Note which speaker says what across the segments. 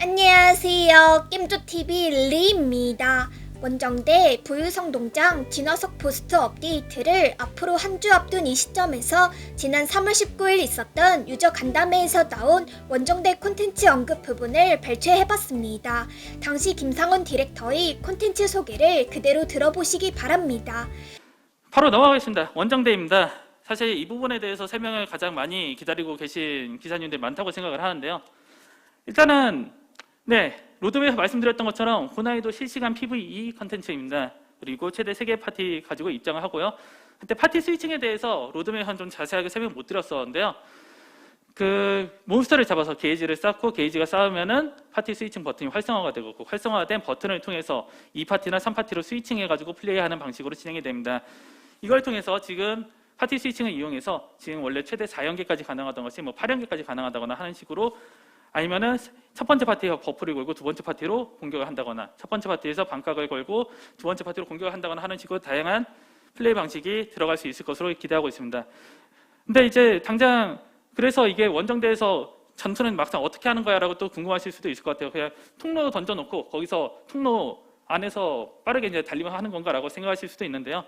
Speaker 1: 안녕하세요. 겜조TV 리입니다. 원정대 부유성동장 진화석 포스트 업데이트를 앞으로 한 주 앞둔 이 시점에서 지난 3월 19일 있었던 유저 간담회에서 나온 원정대 콘텐츠 언급 부분을 발췌해봤습니다. 당시 김상원 디렉터의 콘텐츠 소개를 그대로 들어보시기 바랍니다.
Speaker 2: 바로 넘어가겠습니다. 원정대입니다. 사실 이 부분에 대해서 설명을 가장 많이 기다리고 계신 기사님들이 많다고 생각을 하는데요. 일단은 네 로드맵에서 말씀드렸던 것처럼 고난이도 실시간 PVE 컨텐츠입니다. 그리고 최대 3개 파티 가지고 입장을 하고요. 그때 파티 스위칭에 대해서 로드맵에서는 좀 자세하게 설명 못 드렸었는데요. 그 몬스터를 잡아서 게이지를 쌓고 게이지가 쌓으면은 파티 스위칭 버튼이 활성화가 되고 그 활성화된 버튼을 통해서 2파티나 3파티로 스위칭해 가지고 플레이하는 방식으로 진행이 됩니다. 이걸 통해서 지금 파티 스위칭을 이용해서 지금 원래 최대 4연계까지 가능하던 것이 뭐 8연계까지 가능하다거나 하는 식으로 아니면은 첫 번째 파티에서 버프를 걸고 두 번째 파티로 공격을 한다거나 첫 번째 파티에서 반각을 걸고 두 번째 파티로 공격을 한다거나 하는 식으로 다양한 플레이 방식이 들어갈 수 있을 것으로 기대하고 있습니다. 근데 이제 당장 그래서 이게 원정대에서 전투는 막상 어떻게 하는 거야라고 또 궁금하실 수도 있을 것 같아요. 그냥 통로 던져놓고 거기서 통로 안에서 빠르게 이제 달리면 하는 건가라고 생각하실 수도 있는데요.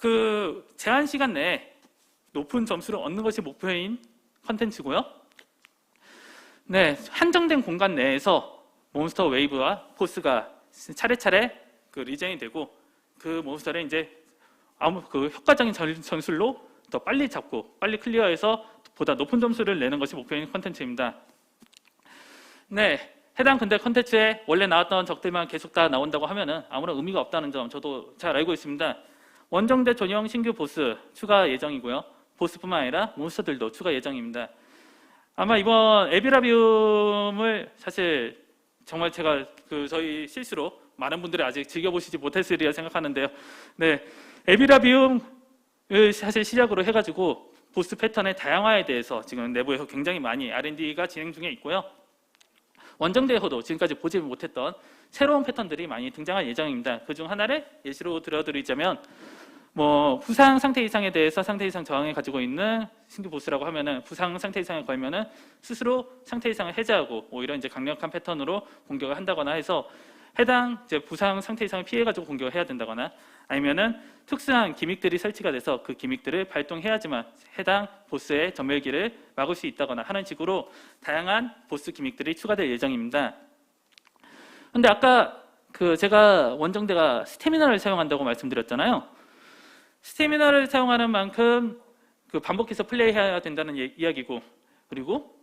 Speaker 2: 그 제한 시간 내에 높은 점수를 얻는 것이 목표인 컨텐츠고요. 네, 한정된 공간 내에서 몬스터 웨이브와 포스가 차례차례 그 리젠이 되고 그 몬스터를 이제 아무 그 효과적인 전- 전술로 더 빨리 잡고 빨리 클리어해서 보다 높은 점수를 내는 것이 목표인 컨텐츠입니다. 네, 해당 근대 컨텐츠에 원래 나왔던 적들만 계속 다 나온다고 하면은 아무런 의미가 없다는 점 저도 잘 알고 있습니다. 원정대 전용 신규 보스 추가 예정이고요. 보스뿐만 아니라 몬스터들도 추가 예정입니다. 아마 이번 에비라비움을 사실 정말 제가 그 저희 실수로 많은 분들이 아직 즐겨보시지 못했으리라 생각하는데요. 네, 에비라비움을 사실 시작으로 해가지고 보스 패턴의 다양화에 대해서 지금 내부에서 굉장히 많이 R&D가 진행 중에 있고요. 원정대에서도 지금까지 보지 못했던 새로운 패턴들이 많이 등장할 예정입니다. 그 중 하나를 예시로 들어드리자면 뭐 부상 상태 이상에 대해서 상태 이상 저항을 가지고 있는 신규 보스라고 하면은 부상 상태 이상을 걸면은 스스로 상태 이상을 해제하고 오히려 이제 강력한 패턴으로 공격을 한다거나 해서 해당 이제 부상 상태 이상을 피해 가지고 공격을 해야 된다거나 아니면은 특수한 기믹들이 설치가 돼서 그 기믹들을 발동해야지만 해당 보스의 전멸기를 막을 수 있다거나 하는 식으로 다양한 보스 기믹들이 추가될 예정입니다. 근데 아까 그 제가 원정대가 스태미나를 사용한다고 말씀드렸잖아요. 스태미나를 사용하는 만큼 그 반복해서 플레이해야 된다는 예- 이야기고 그리고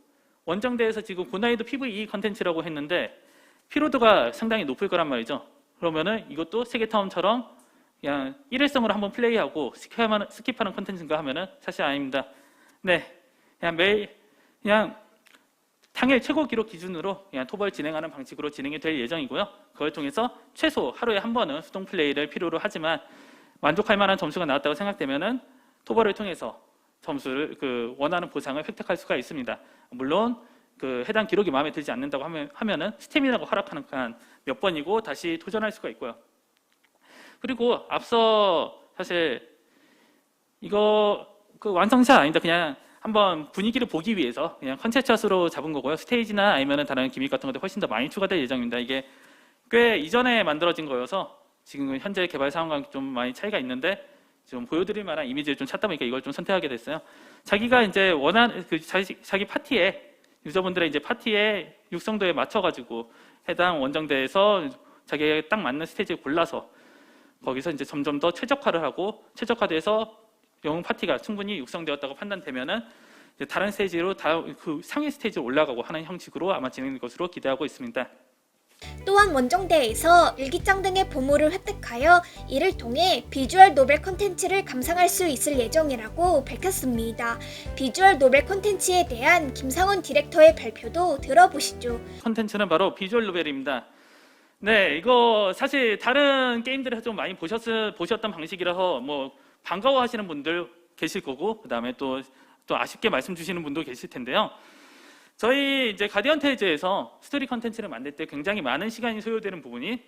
Speaker 2: 원정대에서 지금 고난이도 PVE 컨텐츠라고 했는데 피로도가 상당히 높을 거란 말이죠. 그러면은 이것도 세계타운처럼 그냥 일회성으로 한번 플레이하고 스킵하는, 스킵하는 컨텐츠인가 하면은 사실 아닙니다. 네, 그냥 매일 그냥 당일 최고 기록 기준으로 그냥 토벌 진행하는 방식으로 진행이 될 예정이고요. 그걸 통해서 최소 하루에 한 번은 수동 플레이를 필요로 하지만 만족할 만한 점수가 나왔다고 생각되면은 토벌을 통해서 점수를 그 원하는 보상을 획득할 수가 있습니다. 물론 그 해당 기록이 마음에 들지 않는다고 하면 하면은 스태미나가 하락하는 한 몇 번이고 다시 도전할 수가 있고요. 그리고 앞서 사실 이거 그 완성샷 아니다 그냥 한번 분위기를 보기 위해서 그냥 컨셉샷으로 잡은 거고요. 스테이지나 아니면은 다른 기믹 같은 것들 훨씬 더 많이 추가될 예정입니다. 이게 꽤 이전에 만들어진 거여서 지금 현재 개발 상황과 좀 많이 차이가 있는데 좀 보여드릴 만한 이미지를 좀 찾다 보니까 이걸 좀 선택하게 됐어요. 자기가 이제 원하는 그 자기, 자기 파티에 유저분들의 이제 파티의 육성도에 맞춰가지고 해당 원정대에서 자기에게 딱 맞는 스테이지를 골라서 거기서 이제 점점 더 최적화를 하고 최적화돼서 영웅 파티가 충분히 육성되었다고 판단되면은 이제 다른 스테이지로 다 그 상위 스테이지로 올라가고 하는 형식으로 아마 진행될 것으로 기대하고 있습니다.
Speaker 1: 또한 원정대에서 일기장 등의 보물을 획득하여 이를 통해 비주얼 노벨 콘텐츠를 감상할 수 있을 예정이라고 밝혔습니다. 비주얼 노벨 콘텐츠에 대한 김상원 디렉터의 발표도 들어보시죠.
Speaker 2: 컨텐츠는 바로 비주얼 노벨입니다. 네, 이거 사실 다른 게임들에서 좀 많이 보셨, 보셨던 방식이라서 뭐 반가워하시는 분들 계실 거고 그다음에 또, 또 아쉽게 말씀 주시는 분도 계실 텐데요. 저희 이제 가디언 테이즈에서 스토리 컨텐츠를 만들 때 굉장히 많은 시간이 소요되는 부분이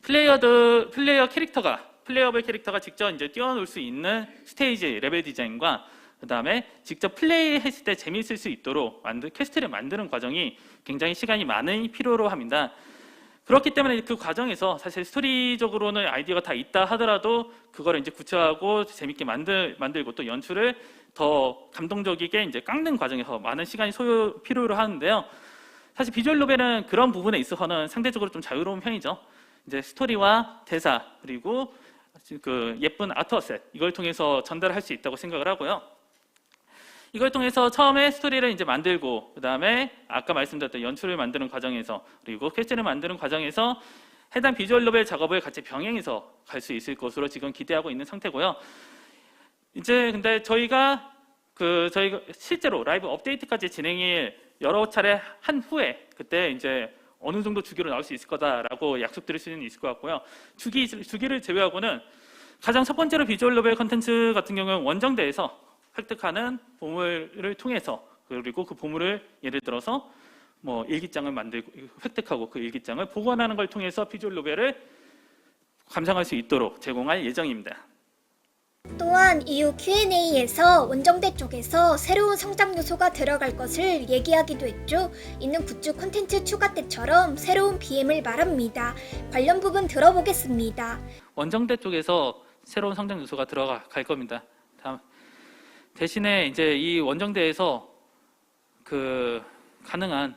Speaker 2: 플레이어들 플레이어 캐릭터가 플레이어블 캐릭터가 직접 이제 뛰어놀 수 있는 스테이지 레벨 디자인과 그 다음에 직접 플레이했을 때 재미있을 수 있도록 만들, 퀘스트를 만드는 과정이 굉장히 시간이 많이 필요로 합니다. 그렇기 때문에 그 과정에서 사실 스토리적으로는 아이디어가 다 있다 하더라도 그거를 이제 구체화하고 재밌게 만들, 만들고 또 연출을 더 감동적이게 이제 깎는 과정에서 많은 시간이 소요 필요로 하는데요. 사실 비주얼 노벨은 그런 부분에 있어서는 상대적으로 좀 자유로운 편이죠. 이제 스토리와 대사 그리고 그 예쁜 아트어셋 이걸 통해서 전달할 수 있다고 생각을 하고요. 이걸 통해서 처음에 스토리를 이제 만들고 그 다음에 아까 말씀드렸던 연출을 만드는 과정에서 그리고 퀘스트를 만드는 과정에서 해당 비주얼 노벨 작업을 같이 병행해서 갈 수 있을 것으로 지금 기대하고 있는 상태고요. 이제 근데 저희가 그 저희가 실제로 라이브 업데이트까지 진행을 여러 차례 한 후에 그때 이제 어느 정도 주기로 나올 수 있을 거다라고 약속드릴 수는 있을 것 같고요. 주기 주기를 제외하고는 가장 첫 번째로 비주얼 노벨 컨텐츠 같은 경우는 원정대에서 획득하는 보물을 통해서 그리고 그 보물을 예를 들어서 뭐 일기장을 만들고 획득하고 그 일기장을 보관하는 걸 통해서 비주얼 노벨을 감상할 수 있도록 제공할 예정입니다.
Speaker 1: 또한 이후 Q&A에서 원정대 쪽에서 새로운 성장 요소가 들어갈 것을 얘기하기도 했죠. 이는 굿즈 콘텐츠 추가 때처럼 새로운 BM을 말합니다. 관련 부분 들어보겠습니다.
Speaker 2: 원정대 쪽에서 새로운 성장 요소가 들어갈 겁니다. 다음, 대신에 이제 이 원정대에서 그 가능한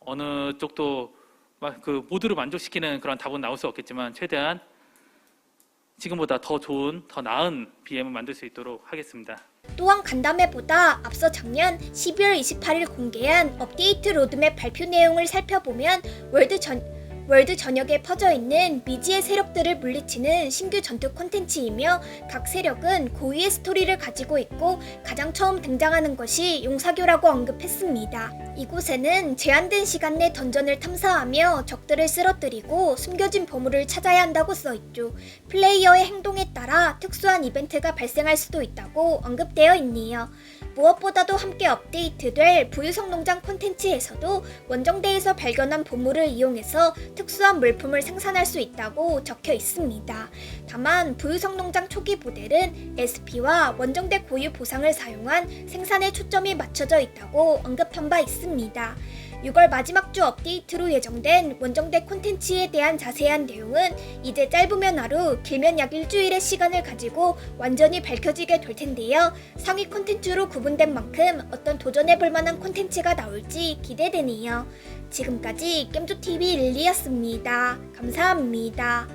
Speaker 2: 어느 쪽도 막그 모두를 만족시키는 그런 답은 나올 수 없겠지만 최대한 지금보다 더 좋은, 더 나은 BM을 만들 수 있도록 하겠습니다.
Speaker 1: 또한 간담회보다 앞서 작년 12월 28일 공개한 업데이트 로드맵 발표 내용을 살펴보면 월드 전 월드 전역에 퍼져 있는 미지의 세력들을 물리치는 신규 전투 콘텐츠이며 각 세력은 고유의 스토리를 가지고 있고 가장 처음 등장하는 것이 용사교라고 언급했습니다. 이곳에는 제한된 시간 내 던전을 탐사하며 적들을 쓰러뜨리고 숨겨진 보물을 찾아야 한다고 써있죠. 플레이어의 행동에 따라 특수한 이벤트가 발생할 수도 있다고 언급되어 있네요. 무엇보다도 함께 업데이트될 부유성 농장 콘텐츠에서도 원정대에서 발견한 보물을 이용해서 특수한 물품을 생산할 수 있다고 적혀 있습니다. 다만 부유성 농장 초기 모델은 SP와 원정대 고유 보상을 사용한 생산에 초점이 맞춰져 있다고 언급한 바 있습니다. 6월 마지막 주 업데이트로 예정된 원정대 콘텐츠에 대한 자세한 내용은 이제 짧으면 하루, 길면 약 일주일의 시간을 가지고 완전히 밝혀지게 될 텐데요. 상위 콘텐츠로 구분된 만큼 어떤 도전해볼 만한 콘텐츠가 나올지 기대되네요. 지금까지 겜조TV 릴리였습니다. 감사합니다.